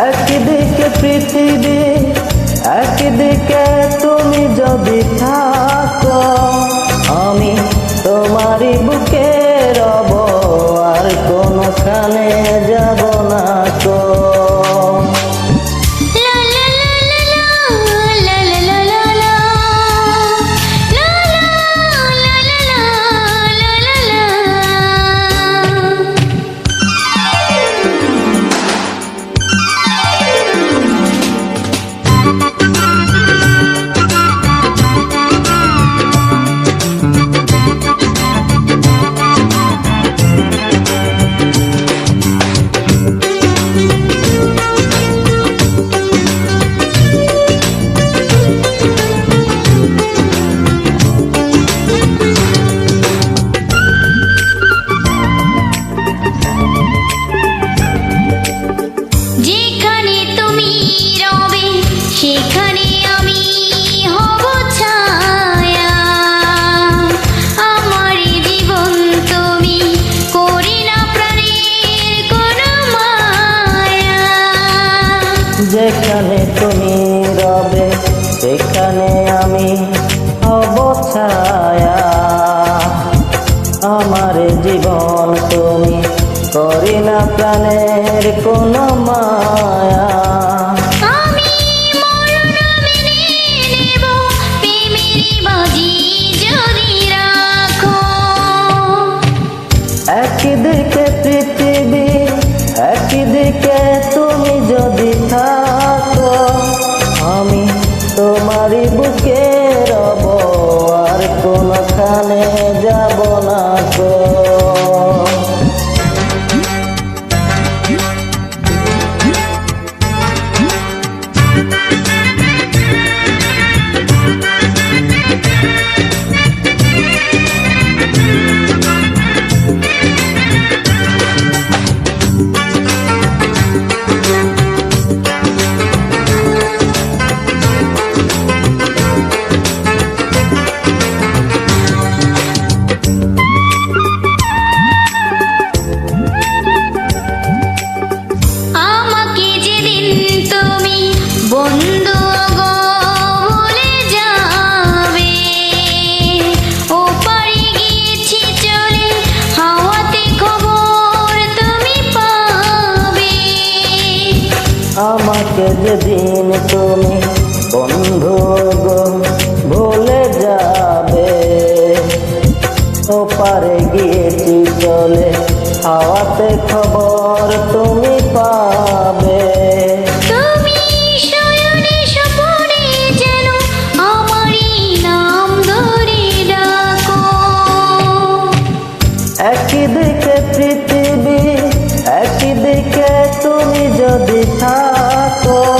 একদিকে পৃথিবী একদিকে তুমি যদি থাকো আমি তোমারই বুক যেখানে তুমি রবে সেখানে আমি অবছায়া। আমার জীবন তুমি করি না প্রাণের কোনো মায়া। গো আমাকে যেদিন তুমি বন্ধু গো ভুলে যাবে ও পারে গিয়েছি চলে হাওয়াতে খবর তুমি পাবে। দেখে পৃথিবী একই দেখে তুমি যদি থাক Oh.